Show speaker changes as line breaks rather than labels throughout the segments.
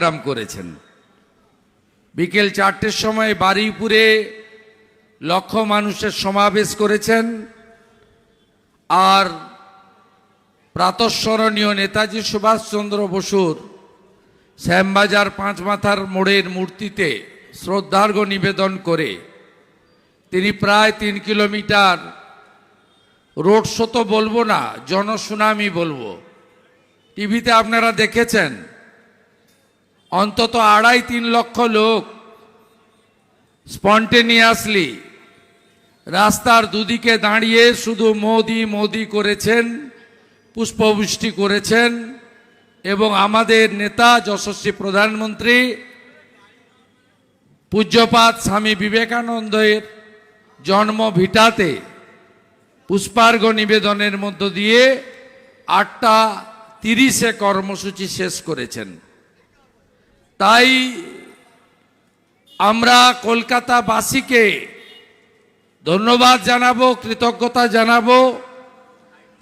Programme করেছেন। বিকেল চারটের সময় বারুইপুরে লক্ষ মানুষের সমাবেশ করেছেন। আর প্রাতঃস্মরণীয় নেতাজি সুভাষচন্দ্র বসুর শ্যামবাজার পাঁচ মাথার মোড়ের মূর্তিতে শ্রদ্ধার্ঘ নিবেদন করে তিনি প্রায় তিন কিলোমিটার রোড শো তো বলব না, জনসুনামি বলব। টিভিতে আপনারা দেখেছেন অন্তত আড়াই তিন লক্ষ লোক স্পন্টেনিয়াসলি রাস্তার দুদিকে দাঁড়িয়ে শুধু মোদি মোদি করেছেন, পুষ্পবৃষ্টি করেছেন এবং আমাদের নেতা, যশস্বী প্রধানমন্ত্রী পূজ্যপাত স্বামী বিবেকানন্দের জন্ম ভিটাতে পুষ্পার্ঘ নিবেদনের মধ্য দিয়ে আটটা তিরিশে কর্মসূচি শেষ করেছেন। তাই আমরা কলকাতাবাসীকে ধন্যবাদ জানাব, কৃতজ্ঞতা জানাব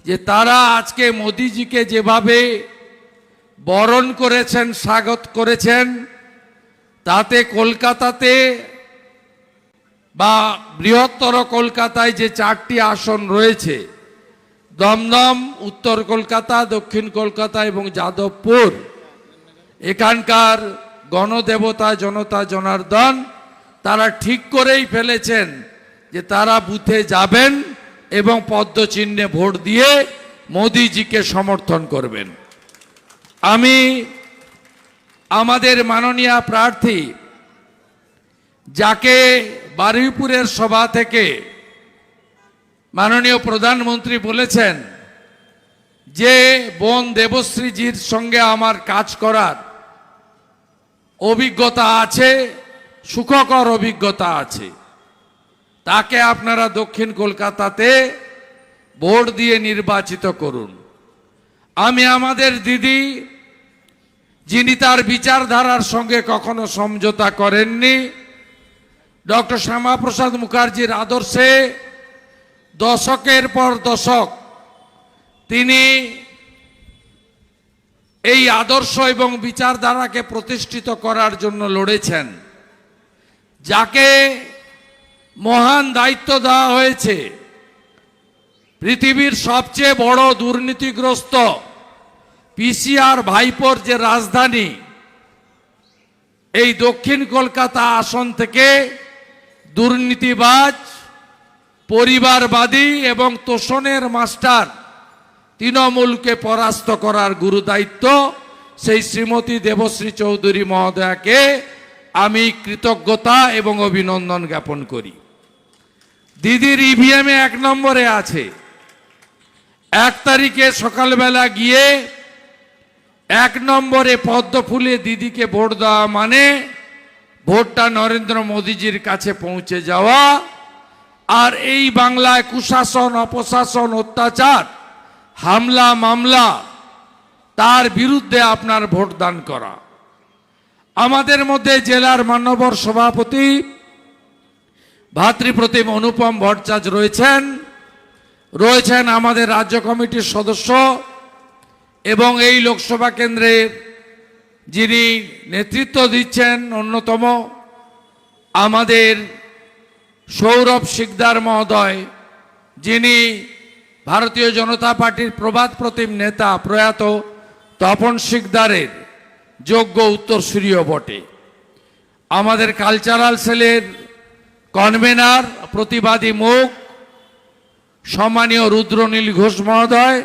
যে তারা আজকে মোদিজিকে যেভাবে বরণ করেছেন, স্বাগত করেছেন, তাতে কলকাতাতে বা বৃহত্তর কলকাতায় যে চারটি আসন রয়েছে, দমদম, উত্তর কলকাতা, দক্ষিণ কলকাতা এবং যাদবপুর, এখানকার গণদেবতা, জনতা, জনার্দন তারা ঠিক করেই ফেলেছেন যে তারা বুথে যাবেন এবং পদ্মচিহ্নে ভোট দিয়ে মোদিজিকে সমর্থন করবেন। আমি আমাদের মাননীয় প্রার্থী যাকে বারুইপুরের সভা থেকে মাননীয় প্রধানমন্ত্রী বলেছেন যে বোন দেবশ্রীজির সঙ্গে আমার কাজ করার অভিজ্ঞতা আছে, সুখকর অভিজ্ঞতা আছে। তাকে আপনারা দক্ষিণ কলকাতাতে ভোট দিয়ে নির্বাচিত করুন। আমি আমাদের দিদি, যিনি তার বিচারধারার সঙ্গে কখনো সমঝোতা করেননি, ডক্টর শ্যামাপ্রসাদ মুখার্জির আদর্শে দশকের পর দশক তিনি এই আদর্শ এবং বিচারধারাকে প্রতিষ্ঠিত করার জন্য লড়েছেন। যাকে মহান দায়িত্ব দেওয়া হয়েছে, পৃথিবীর সবচেয়ে বড় দুর্নীতিগ্রস্ত পিসিআর ভাইপোর যে রাজধানী, এই দক্ষিণ কলকাতা আসন থেকে দুর্নীতিবাজ, পরিবারবাদী এবং তোষণের মাস্টার তৃণমূলকে পরাস্ত করার গুরুদায়িত্ব সেই শ্রীমতী দেবশ্রী চৌধুরী মহোদয়াকে আমি কৃতজ্ঞতা এবং অভিনন্দন জ্ঞাপন করি। দিদির ইভিএমে এক নম্বরে আছে। এক তারিখে সকালবেলা গিয়ে এক নম্বরে পদ্ম ফুলে দিদিকে ভোট দেওয়া মানে ভোটটা নরেন্দ্র মোদীজির কাছে পৌঁছে যাওয়া। আর এই বাংলায় কুশাসন, অপশাসন, অত্যাচার হামলা, মামলা, তার বিরুদ্ধে আপনার ভোট দান করা। আমাদের মধ্যে জেলার মান্যবর সভাপতি ভাতৃপ্রতিম অনুপম ভট্টাচার্য রয়েছেন। রয়েছেন আমাদের রাজ্য কমিটির সদস্য এবং এই লোকসভা কেন্দ্রের যিনি নেতৃত্ব দিচ্ছেন অন্যতম আমাদের সৌরভ শিকদার মহোদয়, যিনি ভারতীয় জনতা পার্টির প্রবাদ প্রতিম নেতা প্রয়াত তপন শিকদারের যোগ্য উত্তরসূরিও বটে। আমাদের কালচারাল সেলের কনভেনার প্রতিবাদী মুখ, সম্মানীয় রুদ্রনীল ঘোষ মহোদয়,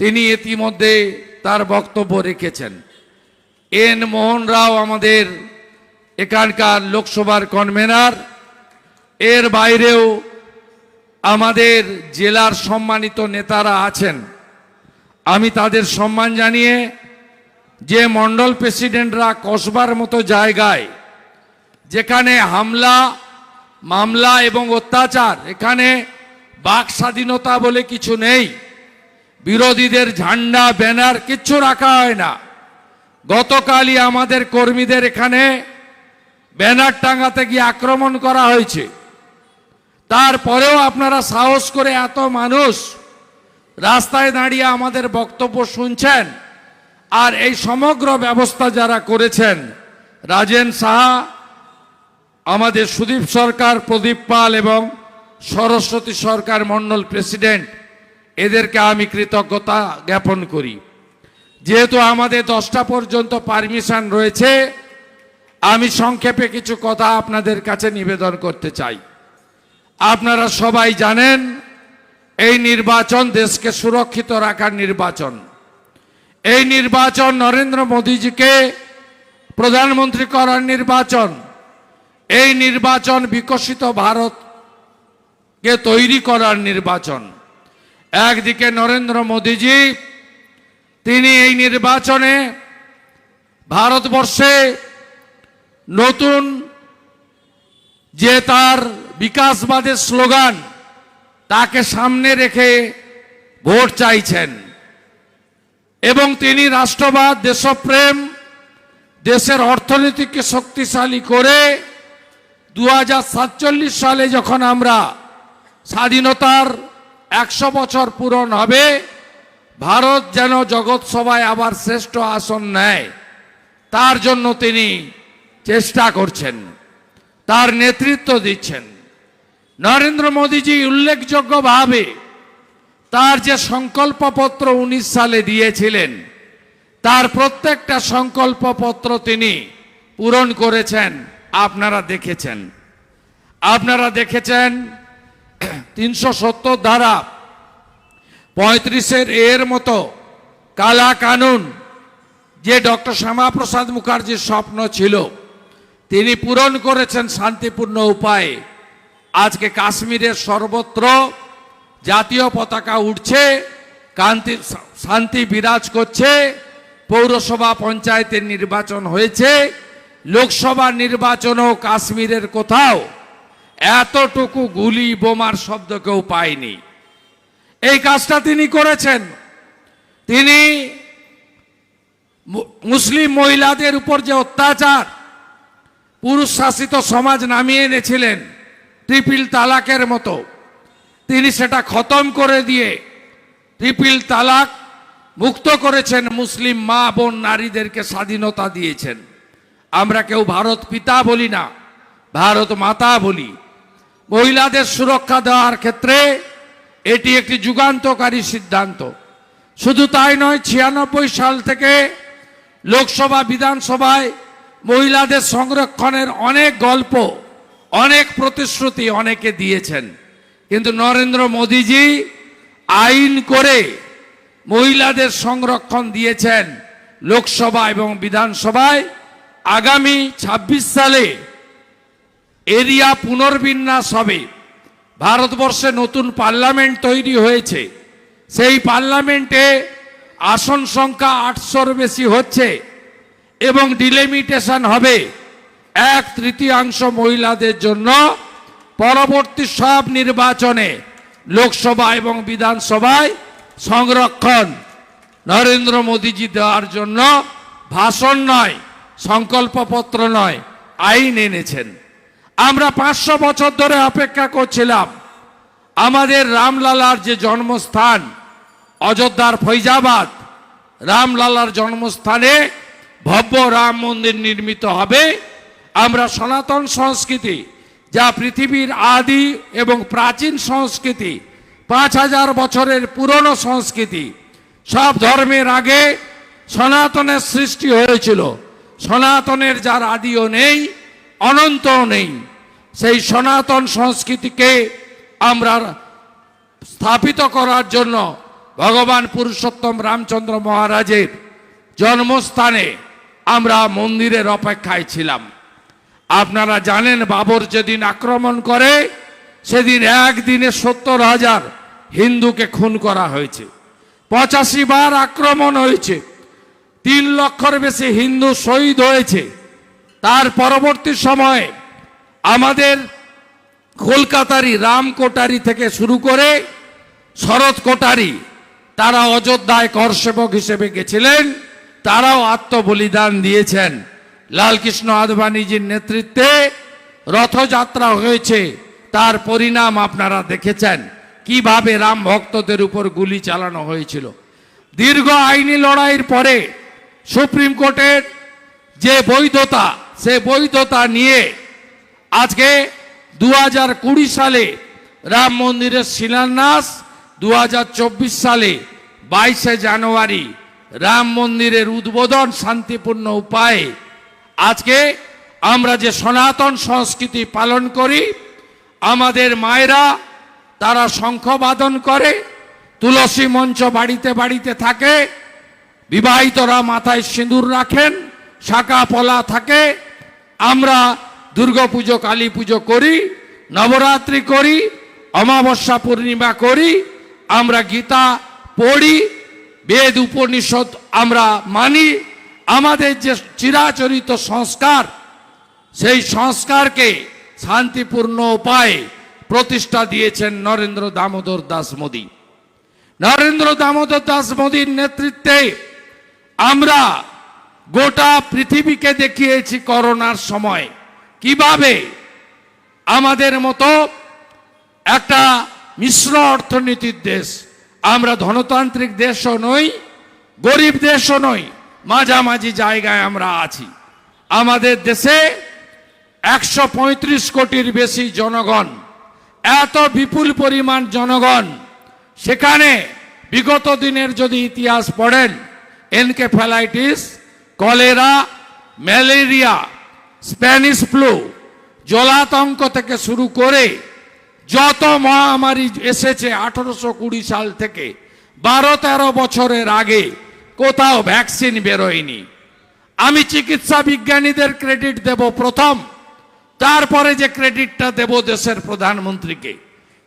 তিনি ইতিমধ্যে তার বক্তব্য রেখেছেন। এন মোহন রাও আমাদের এখানকার লোকসভার কনভেনার এর বাইরেও আমাদের জেলার সম্মানিত নেতারা আছেন। আমি তাদের সম্মান জানিয়ে যে মণ্ডল প্রেসিডেন্টরা কসবার মতো জায়গায় যেখানে হামলা, মামলা এবং অত্যাচার, এখানে বাক স্বাধীনতা বলে কিছু নেই, বিরোধীদের ঝান্ডা, ব্যানার কিচ্ছু রাখা হয় না। গতকালই আমাদের কর্মীদের এখানে ব্যানার টাঙাতে গিয়ে আক্রমণ করা হয়েছে। তারপরেও আপনারা সাহস করে এত মানুষ রাস্তায় দাঁড়িয়ে আমাদের বক্তব্য শুনছেন আর এই সমগ্র ব্যবস্থা যারা করেছেন, রাজেন সাহা, আমাদের সুদীপ সরকার, প্রদীপ পাল এবং সরস্বতী সরকার মণ্ডল প্রেসিডেন্ট, এদেরকে আমি কৃতজ্ঞতা জ্ঞাপন করি। যেহেতু আমাদের দশটা পর্যন্ত পারমিশন রয়েছে, আমি সংক্ষেপে কিছু কথা আপনাদের কাছে নিবেদন করতে চাই। আপনারা সবাই জানেন, এই নির্বাচন দেশকে সুরক্ষিত রাখার নির্বাচন। এই নির্বাচন নরেন্দ্র মোদীজিকে প্রধানমন্ত্রী করার নির্বাচন, এই নির্বাচন বিকশিত ভারতকে তৈরি করার নির্বাচন। একদিকে নরেন্দ্র মোদীজি, তিনি এই নির্বাচনে ভারতবর্ষে নতুন যে তার বিকাশবাদের স্লোগান, তাকে সামনে রেখে ভোট চাইছেন। এবং তিনি রাষ্ট্রবাদ, দেশপ্রেম, দেশের অর্থনীতিকে শক্তিশালী করে দু হাজার সাতচল্লিশ সালে যখন আমরা স্বাধীনতার একশো বছর পূরণ হবে, ভারত যেন জগৎ সভায় আবার শ্রেষ্ঠ আসন নেয়, তার জন্য তিনি চেষ্টা করছেন, তার নেতৃত্ব দিচ্ছেন। নরেন্দ্র মোদীজি উল্লেখযোগ্যভাবে তার যে সংকল্পপত্র উনিশ সালে দিয়েছিলেন, তার প্রত্যেকটা সংকল্পপত্র তিনি পূরণ করেছেন। আপনারা দেখেছেন। আপনারা দেখেছেন তিনশো সত্তর ধারা পঁয়ত্রিশের এর মতো কালা কানুন যে ডক্টর শ্যামাপ্রসাদ মুখার্জির স্বপ্ন ছিল, তিনি পূরণ করেছেন শান্তিপূর্ণ উপায়ে। আজকে কাশ্মীরের সর্বত্র জাতীয় পতাকা উঠছে, কান্তি, শান্তি বিরাজ করছে, পৌরসভা পঞ্চায়েতের নির্বাচন হয়েছে, লোকসভা নির্বাচনও কাশ্মীরের কোথাও। এতটুকু গুলি বোমার শব্দ কেউ পায়নি। এই কাজটা তিনি করেছেন। তিনি মুসলিম মহিলাদের উপর যে অত্যাচার পুরুষ শাসিত সমাজ নামিয়ে এনেছিলেন। ট্রিপিল তালাকের মতো। তিনি সেটা খতম করে দিয়ে ট্রিপিল তালাক মুক্ত করেছেন মুসলিম মা বোন নারীদেরকে স্বাধীনতা দিয়েছেন। আমরা কেউ ভারত পিতা বলি না, ভারত মাতা বলি। মহিলাদের সুরক্ষা দেওয়ার ক্ষেত্রে এটি একটি যুগান্তকারী সিদ্ধান্ত। শুধু তাই নয়, ছিয়ানব্বই সাল থেকে লোকসভা, বিধানসভায় মহিলাদের সংরক্ষণের অনেক গল্প অনেক প্রতিশ্রুতি অনেকে দিয়েছেন। কিন্তু নরেন্দ্র মোদীজি আইন করে মহিলাদের সংরক্ষণ দিয়েছেন লোকসভা এবং বিধানসভায়। আগামী ২৬ সালে এরিয়া পুনর্বিন্যাস হবে। ভারতবর্ষে নতুন পার্লামেন্ট তৈরি হয়েছে। সেই পার্লামেন্টে আসন সংখ্যা আটশোর বেশি হচ্ছে এবং ডিলিমিটেশন হবে। এক তৃতীয়াংশ মহিলাদের জন্য পরবর্তী সব নির্বাচনে লোকসভা এবং বিধানসভায় সংরক্ষণ নরেন্দ্র মোদীজি দেওয়ার জন্য ভাষণ নয়, সংকল্পপত্র নয়, আইন এনেছেন। আমরা পাঁচশো বছর ধরে অপেক্ষা করছিলাম। আমাদের রামলালার যে জন্মস্থান, অযোধ্যার ফৈজাবাদ, রামলালার জন্মস্থানে ভব্য রাম মন্দির নির্মিত হবে। আমরা সনাতন সংস্কৃতি, যা পৃথিবীর আদি এবং প্রাচীন সংস্কৃতি, পাঁচ হাজার বছরের পুরনো সংস্কৃতি, সব ধর্মের আগে সনাতনের সৃষ্টি হয়েছিল। সনাতনের যার আদিও নেই, অনন্তও নেই। সেই সনাতন সংস্কৃতিকে আমরা স্থাপিত করার জন্য ভগবান পুরুষোত্তম রামচন্দ্র মহারাজের জন্মস্থানে আমরা মন্দিরের অপেক্ষায় ছিলাম। আপনারা জানেন বাবর যেদিন আক্রমণ করে, সেদিন একদিনে সত্তর হাজার হিন্দুকে খুন করা হয়েছে। পঁচাশি বার আক্রমণ হয়েছে। তিন লক্ষর বেশি হিন্দু শহীদ হয়েছে। তার পরবর্তী সময়ে আমাদের কলকাতারি রাম কোটারি থেকে শুরু করে শরৎ কোটারি, তারা অযোধ্যায় করসেবক হিসেবে গেছিলেন, তারাও আত্মবলিদান দিয়েছেন। লালকৃষ্ণ আদবানিজির নেতৃত্বে রথযাত্রা হয়েছে। তার পরিণাম আপনারা দেখেছেন। কীভাবে রাম ভক্তদের উপর গুলি চালানো হয়েছিল। দীর্ঘ আইনি লড়াইয়ের পরে সুপ্রিম কোর্টের যে বৈধতা, সে বৈধতা নিয়ে আজকে দু হাজার কুড়ি সালে রাম মন্দিরের শিলান্যাস দু হাজার চব্বিশ সালে বাইশে জানুয়ারি রাম মন্দিরের উদ্বোধন শান্তিপূর্ণ উপায়ে আজকে আমরা যে সনাতন সংস্কৃতি পালন করি, আমাদের মায়েরা তারা শঙ্খবাদন করে, তুলসী মঞ্চ বাড়িতে বাড়িতে থাকে, বিবাহিতরা মাথায় সিঁদুর রাখেন, শাখা পলা থাকে, আমরা দুর্গাপুজো কালী পুজো করি, নবরাত্রি করি, অমাবস্যা পূর্ণিমা করি, আমরা গীতা পড়ি, বেদ, উপনিষদ আমরা মানি আমাদের যে চিরাচরিত সংস্কার, সেই সংস্কারকে শান্তিপূর্ণ উপায়ে প্রতিষ্ঠা দিয়েছেন নরেন্দ্র দামোদর দাস মোদী। নরেন্দ্র দামোদর দাস মোদীর নেতৃত্বে আমরা গোটা পৃথিবীকে দেখিয়েছি করোনার সময়। কীভাবে? আমাদের মতো একটা মিশ্র অর্থনীতির দেশ। আমরা ধনতান্ত্রিক দেশও নই, গরিব দেশও নই। মাঝামাঝি জায়গায় আমরা আছি। আমাদের দেশে একশো পঁয়ত্রিশ কোটির বেশি জনগণ, এত বিপুল পরিমাণ জনগণ, সেখানে বিগত দিনের যদি ইতিহাস পড়েন encephalitis cholera, malaria, Spanish flu, জলাতঙ্ক থেকে শুরু করে যত মহামারী এসেছে আঠারোশো কুড়ি সাল থেকে, বারো তেরো বছরের আগে কোথাও ভ্যাকসিন বেরোয়নি। আমি চিকিৎসা বিজ্ঞানীদের ক্রেডিট দেব প্রথম, তারপরে যে ক্রেডিটটা দেব দেশের প্রধানমন্ত্রীকে।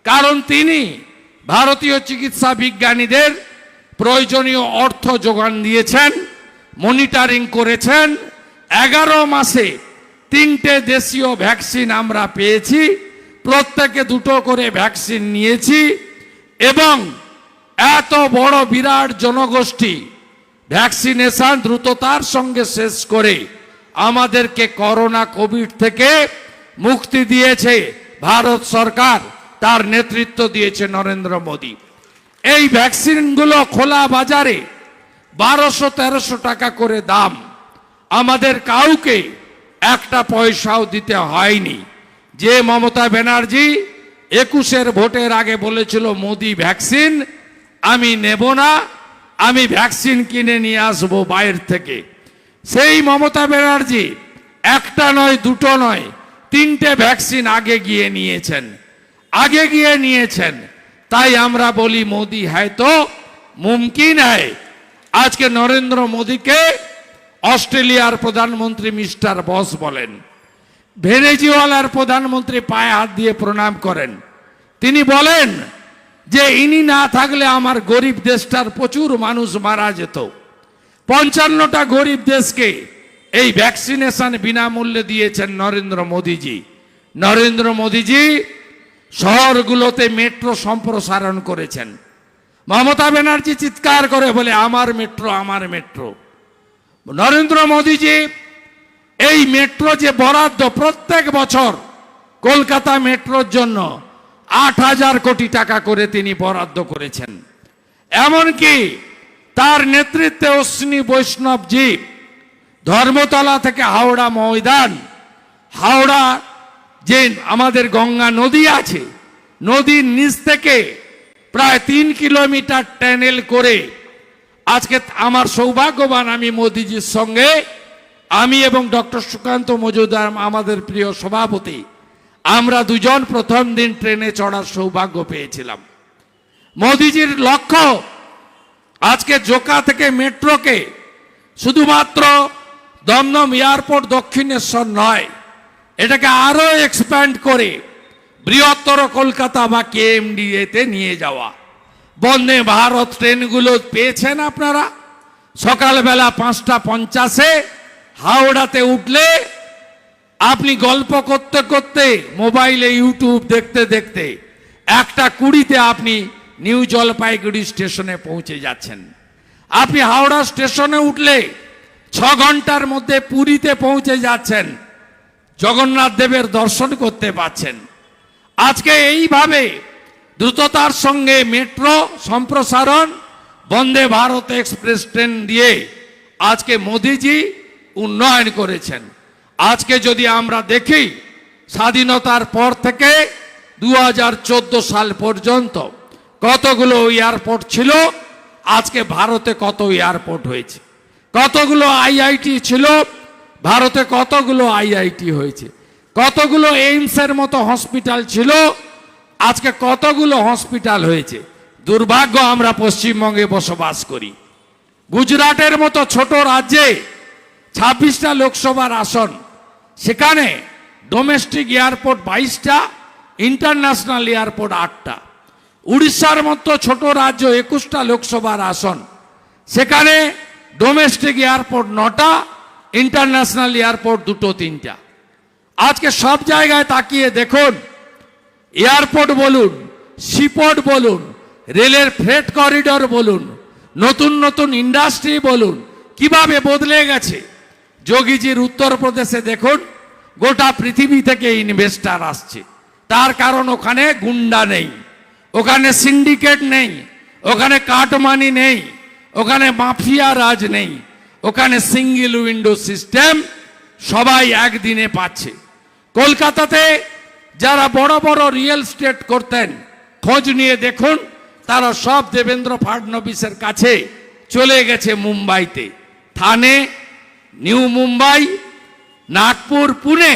কারণ তিনি ভারতীয় চিকিৎসা বিজ্ঞানীদের প্রয়োজনীয় অর্থ যোগান দিয়েছেন মনিটরিং করেছেন। এগারো মাসে তিনটে দেশীয় ভ্যাকসিন আমরা পেয়েছি, প্রত্যেকে দুটো করে ভ্যাকসিন নিয়েছি এবং এত বড় বিরাট জনগোষ্ঠী ভ্যাকসিনেশন দ্রুততার সঙ্গে শেষ করে আমাদেরকে করোনা কোভিড থেকে মুক্তি দিয়েছে। ভারত সরকার তার নেতৃত্ব দিয়েছে নরেন্দ্র মোদী। এই ভ্যাকসিনগুলো খোলা বাজারে বারোশো তেরোশো টাকা করে দাম। আমাদের কাউকে একটা পয়সাও দিতে হয়নি। যে মমতা ব্যানার্জি একুশের ভোটের আগে বলেছিল, মোদি ভ্যাকসিন, আমি নেব না। আমি ভ্যাকসিন কিনে নিয়ে আসব বাইর থেকে। সেই মমতা ব্যানার্জি একটা নয়, দুটো নয়, তিনটে ভ্যাকসিন আগে গিয়ে নিয়েছেন। আগে গিয়ে নিয়েছেন। তাই আমরা বলি, মোদি হয়তো মুমকিন হয় আজকে নরেন্দ্র মোদীকে অস্ট্রেলিয়ার প্রধানমন্ত্রী মিস্টার বস বলেন। ভেনেজুয়েলার প্রধানমন্ত্রী পায়ে হাত দিয়ে প্রণাম করেন। তিনি বলেন যে ইনি না থাকলে আমার গরিব দেশটার প্রচুর মানুষ মারা যেত। পঞ্চান্নটা গরিব দেশকে এই ভ্যাকসিনেশন বিনামূল্যে দিয়েছেন নরেন্দ্র মোদীজি। নরেন্দ্র মোদীজি শহরগুলোতে মেট্রো সম্প্রসারণ করেছেন। মমতা ব্যানার্জি চিৎকার করে বলে, আমার মেট্রো আমার মেট্রো নরেন্দ্র মোদীজি এই মেট্রো যে বরাদ্দ প্রত্যেক বছর কলকাতা মেট্রোর জন্য আট হাজার কোটি টাকা করে তিনি বরাদ্দ করেছেন। এমনকি তার নেতৃত্বে অশ্বিনী বৈষ্ণবজি ধর্মতলা থেকে হাওড়া ময়দান, হাওড়া যে আমাদের গঙ্গা নদী আছে, নদীর নিচ থেকে প্রায় তিন কিলোমিটার ট্যানেল করে আজকে আমার সৌভাগ্যবান আমি মোদিজির সঙ্গে, আমি এবং ডক্টর সুকান্ত মজুমদার, আমাদের প্রিয় সভাপতি আমরা দুজন প্রথম দিন ট্রেনে চড়ার সৌভাগ্য পেয়েছিলাম। মোদিজির লক্ষ্য আজকে জোকা থেকে মেট্রোকে শুধুমাত্র দমদম এয়ারপোর্ট দক্ষিণেশ্বর নয়, এটাকে আরও এক্সপ্যান্ড করে বৃহত্তর কলকাতা বা কেএমডিএতে নিয়ে যাওয়া। বন্দে ভারত ট্রেনগুলো পেয়েছেন আপনারা। সকালবেলা পাঁচটা পঞ্চাশে হাওড়াতে উঠলে আপনি গল্প করতে করতে মোবাইলে, ইউটিউব দেখতে দেখতে একটা কুড়িতে আপনি নিউ জলপাইগুড়ি স্টেশনে পৌঁছে যাচ্ছেন। আপনি হাওড়া স্টেশনে উঠলে ছ ঘণ্টার মধ্যে পুরীতে পৌঁছে যাচ্ছেন। জগন্নাথ দেবের দর্শন করতে পাচ্ছেন। আজকে এইভাবে দ্রুততার সঙ্গে মেট্রো সম্প্রসারণ, বন্দে ভারত এক্সপ্রেস ট্রেন দিয়ে আজকে মোদিজি উন্নয়ন করেছেন। আজকে যদি আমরা দেখি, স্বাধীনতার পর থেকে দু হাজার চোদ্দ সাল পর্যন্ত কতগুলো এয়ারপোর্ট ছিল, আজকে ভারতে কত এয়ারপোর্ট হয়েছে? কতগুলো আইআইটি ছিল, ভারতে কতগুলো আইআইটি হয়েছে? কতগুলো এইমসের মতো হসপিটাল ছিল, আজকে কতগুলো হসপিটাল হয়েছে? দুর্ভাগ্য আমরা পশ্চিমবঙ্গে বসবাস করি। গুজরাটের মতো ছোট রাজ্যে ছাব্বিশটা লোকসভার আসন সেখানে ডোমেস্টিক এয়ারপোর্ট বাইশটা ইন্টারন্যাশনাল এয়ারপোর্ট আটটা। উড়িষ্যার মতো ছোট রাজ্য একুশটা লোকসভার আসন। সেখানে ডোমেস্টিক এয়ারপোর্ট নটা ইন্টারন্যাশনাল এয়ারপোর্ট দুটো, তিনটা। আজকে সব জায়গায় তাকিয়ে দেখুন এয়ারপোর্ট বলুন সিপোর্ট বলুন রেলের ফ্রেট করিডর বলুন, নতুন নতুন ইন্ডাস্ট্রি বলুন, কীভাবে বদলে গেছে? যোগীজির উত্তরপ্রদেশে দেখুন গোটা পৃথিবী থেকে ইনভেস্টার আসছে। তার কারণ ওখানে গুন্ডা নেই, ওখানে সিন্ডিকেট নেই, ওখানে কাটমানি নেই, ওখানে মাফিয়া রাজ নেই, ওখানে সিঙ্গেল উইন্ডো সিস্টেম সবাই একদিনে পাচ্ছে। কলকাতাতে যারা বড় বড় রিয়েল স্টেট করতেন, খোঁজ নিয়ে দেখুন, তারা সব দেবেন্দ্র ফাডনবিসের কাছে চলে গেছে মুম্বাইতে। থানে, নিউ মুম্বাই নাগপুর, পুনে,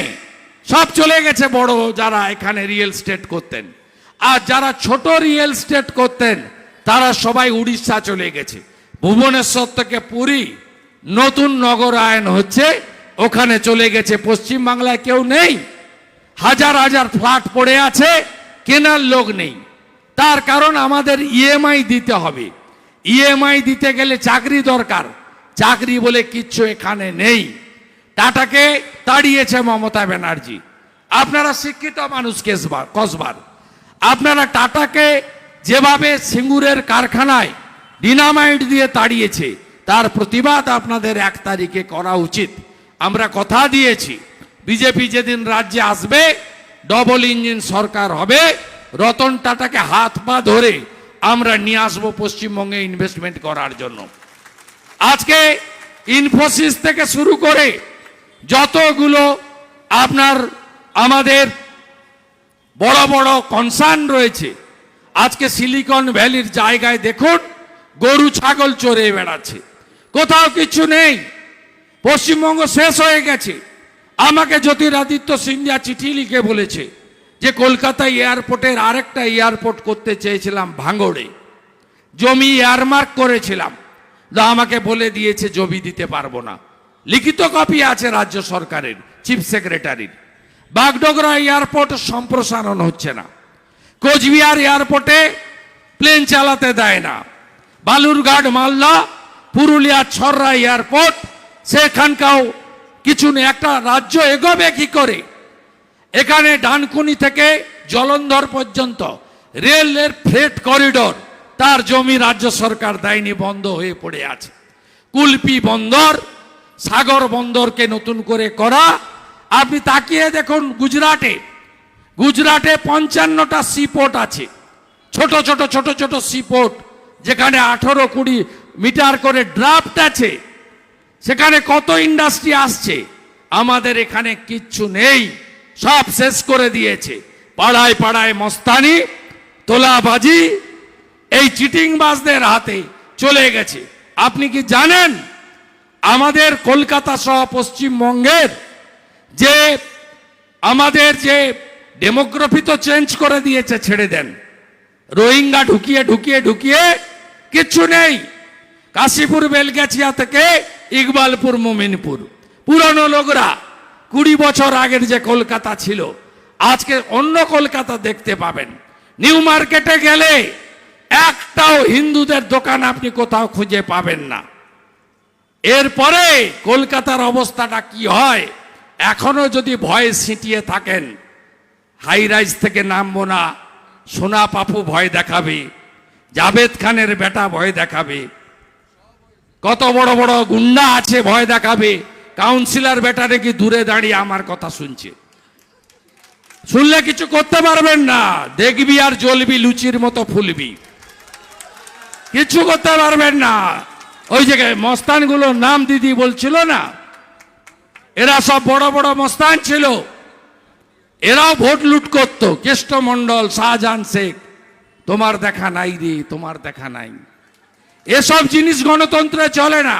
সব চলে গেছে বড় যারা এখানে রিয়েল স্টেট করতেন। আর যারা ছোট রিয়েল স্টেট করতেন, তারা সবাই উড়িষ্যা চলে গেছে। ভুবনেশ্বর থেকে পুরী, নতুন নগরায়ন হচ্ছে, ওখানে চলে গেছে। পশ্চিম বাংলায় কেউ নেই, হাজার হাজার ফ্ল্যাট পড়ে আছে, কেনার লোক নেই। তার কারণ আমাদের ইএমআই দিতে হবে। ইএমআই দিতে গেলে চাকরি দরকার। চাকরি বলে কিচ্ছু এখানে নেই। টাটাকে তাড়িয়েছে মমতা ব্যানার্জি। আপনারা শিক্ষিত মানুষ কেসবার কসবার। আপনারা টাটাকে যেভাবে সিঙ্গুরের কারখানায় ডিনামাইট দিয়ে তাড়িয়েছে, তার প্রতিবাদ আপনাদের এক তারিখে করা উচিত। আমরা কথা দিয়েছি, বিজেপি যেদিন রাজ্যে আসবে ডবল ইঞ্জিন সরকার হবে, রতন টাটাকে হাত পা ধরে আমরা নিয়ে আসব পশ্চিমবঙ্গে ইনভেস্টমেন্ট করার জন্য। আজকে ইনফোসিস থেকে শুরু করে যতগুলো আপনার, আমাদের বড় বড় কনসার্ন রয়েছে, আজকে সিলিকন ভ্যালির জায়গায় দেখুন, গরু, ছাগল চড়ে বেড়াচ্ছে। কোথাও কিছু নেই, পশ্চিমবঙ্গ শেষ হয়ে গেছে। আমাকে জ্যোতিরাদিত্য সিন্ধিয়া চিঠি লিখে বলেছে যে কলকাতা এয়ারপোর্টের আরেকটা এয়ারপোর্ট করতে চেয়েছিলাম ভাঙড়ে। জমি এয়ারমার্ক করেছিলাম। আমাকে বলে দিয়েছে, জমি দিতে পারব না। লিখিত কপি আছে রাজ্য সরকারের, চিফ সেক্রেটারির। বাগডোগরা এয়ারপোর্ট সম্প্রসারণ হচ্ছে না। কোচবিহার এয়ারপোর্টে প্লেন চালাতে দেয় না। বালুরঘাট মালদা, পুরুলিয়া ছররা এয়ারপোর্ট, সেখানকাও কিছু নেই একটা রাজ্য এগোবে কি করে? এখানে ডানকুনি থেকে জলন্ধর পর্যন্ত রেলের ফ্রেট করিডোর, তার জমি রাজ্য সরকার দেয়নি, বন্ধ হয়ে পড়ে আছে। কুলপি বন্দর সাগর বন্দরকে নতুন করে করা। আপনি তাকিয়ে দেখুন গুজরাটে। গুজরাটে পঞ্চান্নটা সিপোর্ট আছে। ছোট ছোট ছোট ছোট সিপোর্ট যেখানে আঠারো কুড়ি মিটার করে ড্রাফট আছে। সেখানে কত ইন্ডাস্ট্রি আসছে? আমাদের এখানে কিচ্ছু নেই। সব শেষ করে দিয়েছে। পাড়ায় পাড়ায় মস্তানি, তোলাবাজি, এই চিটিংবাজদের হাতে চলে গেছে। আপনি কি জানেন? আমাদের কলকাতা সহ পশ্চিমবঙ্গের যে, আমাদের যে ডেমোগ্রাফি তো চেঞ্জ করে দিয়েছে, ছেড়ে দেন। রোহিঙ্গা ঢুকিয়ে ঢুকিয়ে ঢুকিয়ে কিচ্ছু নেই। কাশীপুর, বেলগাছিয়া থেকে ইকবালপুর, মোমিনপুর। পুরনো লোকরা কুড়ি বছর আগের যে কলকাতা ছিল, আজকে অন্য কলকাতা দেখতে পাবেন। নিউ মার্কেটে গেলে একটাও হিন্দুদের দোকান আপনি কোথাও খুঁজে পাবেন না। এরপরে কলকাতার অবস্থাটা কি হয়? এখনও যদি ভয়ে সিটিয়ে থাকেন, হাই রাইজ থেকে নামবো না। সোনা পাপু ভয় দেখাবে, জাভেদ খানের বেটা ভয় দেখাবে। কত বড় বড় গুন্ডা আছে ভয় দেখাবে। কাউন্সিলর বেটা নাকি দূরে দাঁড়িয়ে আমার কথা শুনছে। শুনলে কিছু করতে পারবেন না। দেখবি আর জ্বলবি, লুচির মতো ফুলবি। কিছু করতে পারবেন না। ওই জায়গায় মস্তানগুলোর নাম দিদি বলছিল না, এরা সব বড় বড় মস্তান ছিল। এরাও ভোট লুট করত। কেষ্টমণ্ডল শাহজাহান শেখ, তোমার দেখা নাই রে, তোমার দেখা নাই। এসব জিনিস গণতন্ত্রে চলে না।